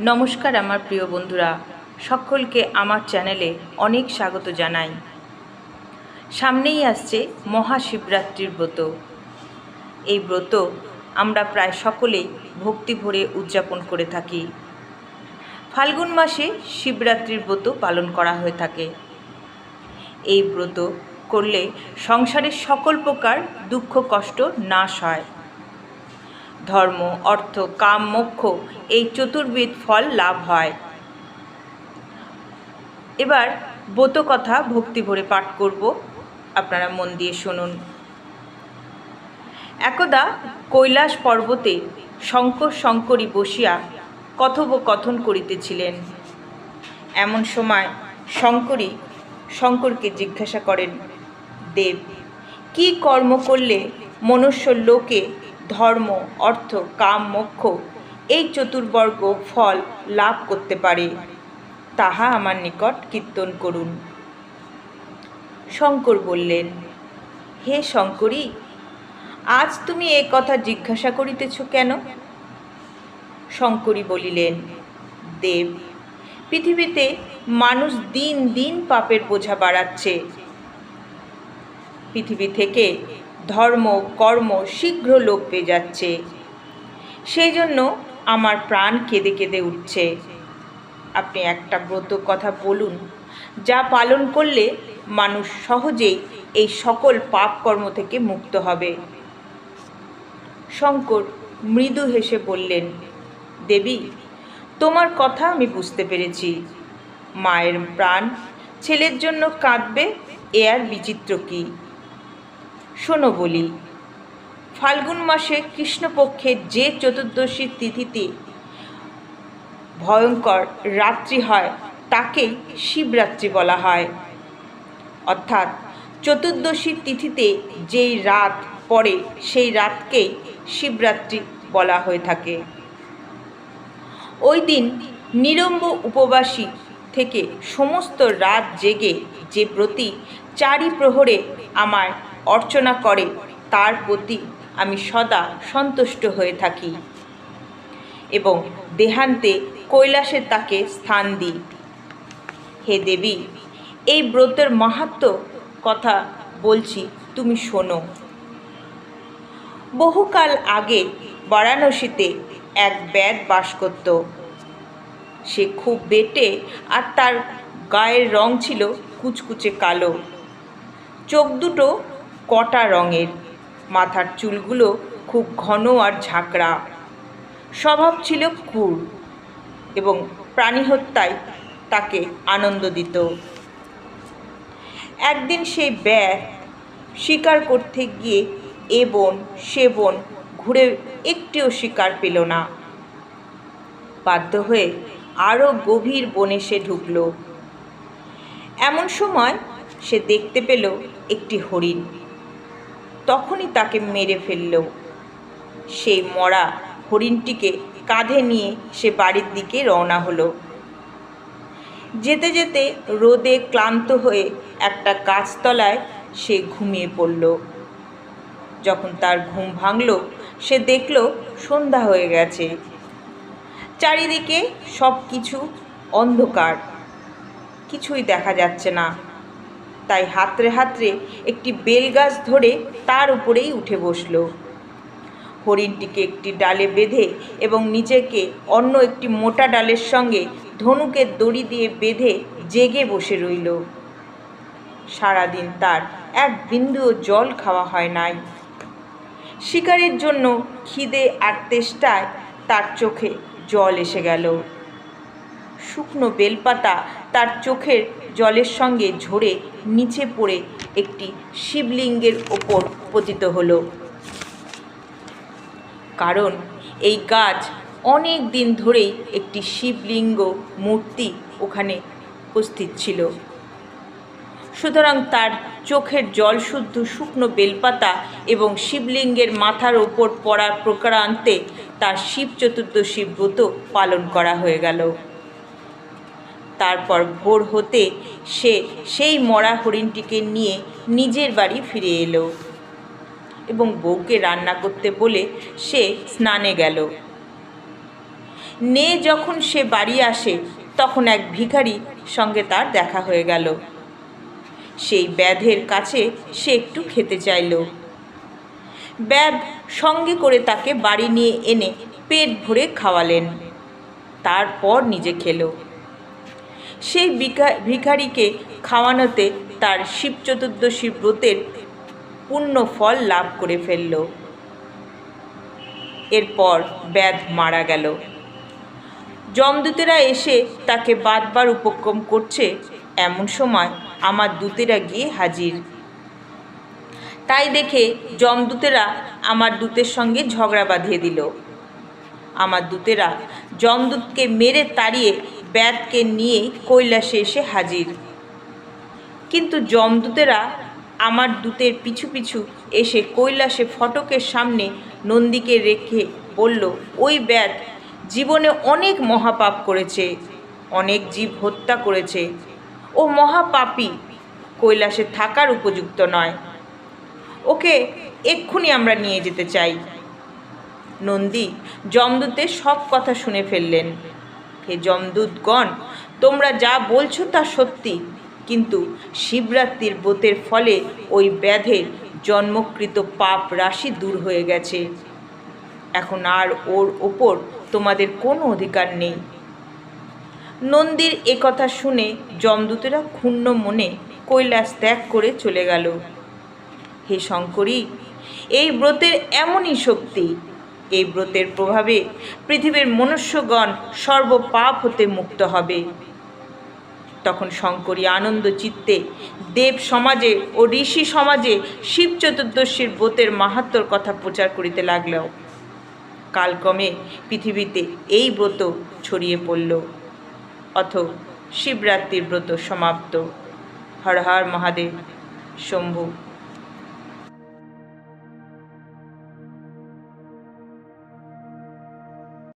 নমস্কার আমার প্রিয় বন্ধুরা, সকলকে আমার চ্যানেলে অনেক স্বাগত জানাই। সামনেই আসছে মহাশিবরাত্রির ব্রত। এই ব্রত আমরা প্রায় সকলেই ভক্তি ভরে উদযাপন করে থাকি। ফাল্গুন মাসে শিবরাত্রির ব্রত পালন করা হয়ে থাকে। এই ব্রত করলে সংসারের সকল প্রকার দুঃখ কষ্ট নাশ হয়। ধর্ম, অর্থ, কাম, মোক্ষ এই চতুর্বিধ ফল লাভ হয়। এবার ব্রত কথা ভক্তি ভরে পাঠ করব। আপনারা মন দিয়ে শুনুন। একদা কৈলাস পর্বতে শঙ্কর শঙ্করী বসিয়া কথোপকথন করিতেছিলেন। এমন সময় শঙ্করী শঙ্করকে জিজ্ঞাসা করেন, দেব, কি কর্ম করলে মনুষ্য লোকে ধর্ম, অর্থ, কাম, মোক্ষ এই চতুর্বর্গ ফল লাভ করতে পারে। তাহা আমার নিকট কীর্তন করুন। শঙ্কর বললেন, হে শঙ্করী, আজ তুমি এ কথা জিজ্ঞাসা করিতেছ কেন? শঙ্করী বলিলেন, দেব, পৃথিবীতে মানুষ দিন দিন পাপের বোঝা বাড়াচ্ছে। পৃথিবী থেকে ধর্ম, কর্ম শীঘ্র লোপ পেয়ে যাচ্ছে। সেই জন্য আমার প্রাণ কেঁদে কেঁদে উঠছে। আপনি একটা ব্রত কথা বলুন, যা পালন করলে মানুষ সহজেই এই সকল পাপ কর্ম থেকে মুক্ত হবে। শঙ্কর মৃদু হেসে বললেন, দেবী, তোমার কথা আমি বুঝতে পেরেছি। মায়ের প্রাণ ছেলের জন্য কাঁদবে, এ আর বিচিত্র কী? শোনো বলি, ফাল্গুন মাসে কৃষ্ণপক্ষের যে চতুর্দশীর তিথিতে ভয়ঙ্কর রাত্রি হয় তাকেই শিবরাত্রি বলা হয়। অর্থাৎ চতুর্দশীর তিথিতে যেই রাত পড়ে, সেই রাতকেই শিবরাত্রি বলা হয়ে থাকে। ওই দিন নিরম্ব উপবাসী থেকে সমস্ত রাত জেগে যে প্রতি চারি প্রহরে আমায় অর্চনা করে, তার প্রতি আমি সদা সন্তুষ্ট হয়ে থাকি এবং দেহান্তে কৈলাসে তাকে স্থান দিই। হে দেবী, এই ব্রতের মাহাত্ম কথা বলছি, তুমি শোনো। বহুকাল আগে বারাণসীতে এক ব্যাদ বাস করত। সে খুব বেটে আর তার গায়ের রং ছিল কুচকুচে কালো। চোখ দুটো কটা রঙের। মাথার চুলগুলো খুব ঘন আর ঝাঁকড়া। স্বভাব ছিল ক্রূর এবং প্রাণী হত্যায় তাকে আনন্দ দিত। একদিন সেই ব্যাগ শিকার করতে গিয়ে এ বন, সে বন ঘুরে একটিও শিকার পেল না। বাধ্য হয়ে আরও গভীর বনে সে ঢুকল। এমন সময় সে দেখতে পেল একটি হরিণ। তখনই তাকে মেরে ফেলল। সেই মরা হরিণটিকে কাঁধে নিয়ে সে বাড়ির দিকে রওনা হলো। যেতে যেতে রোদে ক্লান্ত হয়ে একটা গাছতলায় সে ঘুমিয়ে পড়ল। যখন তার ঘুম ভাঙল, সে দেখল সন্ধ্যা হয়ে গেছে। চারিদিকে সব কিছু অন্ধকার। কিছুই দেখা যাচ্ছে না। তাই হাতড়ে হাতড়ে একটি বেলগাছ ধরে তার উপরেই উঠে বসল। হরিণটিকে একটি ডালে বেঁধে এবং নিজেকে অন্য একটি মোটা ডালের সঙ্গে ধনুকের দড়ি দিয়ে বেঁধে জেগে বসে রইল। সারাদিন তার এক বিন্দুও জল খাওয়া হয় নাই। শিকারের জন্য খিদে আর তেষ্টায় তার চোখে জল এসে গেল। শুকনো বেলপাতা তার চোখের জলের সঙ্গে ঝরে নিচে পড়ে একটি শিবলিঙ্গের ওপর পতিত হলো। কারণ এই গাছ অনেক দিন ধরেই একটি শিবলিঙ্গ মূর্তি ওখানে উপস্থিত ছিল। সুতরাং তার চোখের জল শুদ্ধ শুকনো বেলপাতা এবং শিবলিঙ্গের মাথার ওপর পড়ার প্রকারান্তে তার শিব চতুর্দশী ব্রত পালন করা হয়ে গেল। তারপর ভোর হতে সে সেই মরা হরিণটিকে নিয়ে নিজের বাড়ি ফিরে এলো এবং বউকে রান্না করতে বলে সে স্নানে গেল। নে যখন সে বাড়ি আসে, তখন এক ভিখারি সঙ্গে তার দেখা হয়ে গেল। সেই ব্যাধের কাছে সে একটু খেতে চাইল। ব্যাধ সঙ্গে করে তাকে বাড়ি নিয়ে এনে পেট ভরে খাওয়ালেন। তারপর নিজে খেলো। সেই ভিখা- ভিখারিকে খাওয়ানোতে তার শিব চতুর্দশী ব্রতের পূর্ণ ফল লাভ করে ফেলল। এরপর ব্যাধ মারা গেল। যমদূতেরা এসে তাকে বারবার উপক্রম করছে এমন সময় আমার দূতেরা গিয়ে হাজির। তাই দেখে যমদূতেরা আমার দূতের সঙ্গে ঝগড়া বাঁধিয়ে দিল। আমার দূতেরা যমদূতকে মেরে তাড়িয়ে ব্যাধকে নিয়ে কৈলাসে এসে হাজির। কিন্তু যমদূতেরা আমার দূতের পিছু পিছু এসে কৈলাসে ফটকের সামনে নন্দীকে রেখে বলল, ওই ব্যাধ জীবনে অনেক মহাপাপ করেছে, অনেক জীব হত্যা করেছে। ও মহাপাপী কৈলাসে থাকার উপযুক্ত নয়। ওকে এক্ষুনি আমরা নিয়ে যেতে চাই। নন্দী যমদূতের সব কথা শুনে ফেললেন। হে যমদূতগণ, তোমরা যা বলছো তা সত্যি। কিন্তু শিবরাত্রির ব্রতের ফলে ওই ব্যাধের জন্মকৃত পাপ রাশি দূর হয়ে গেছে। এখন আর ওর ওপর তোমাদের কোনো অধিকার নেই। নন্দীর একথা শুনে যমদূতেরা ক্ষুণ্ণ মনে কৈলাস ত্যাগ করে চলে গেল। হে শঙ্করী, এই ব্রতের এমনই শক্তি এই ব্রতের প্রভাবে পৃথিবীর মনুষ্যগণ সর্বপাপ হতে মুক্ত হবে। তখন শঙ্করী আনন্দ চিত্তে দেব সমাজে ও ঋষি সমাজে শিব চতুর্দশীর ব্রতের মাহাত্মর কথা প্রচার করিতে লাগল। কালক্রমে পৃথিবীতে এই ব্রত ছড়িয়ে পড়ল। অথ শিবরাত্রির ব্রত সমাপ্ত। হর হর মহাদেব, শম্ভু।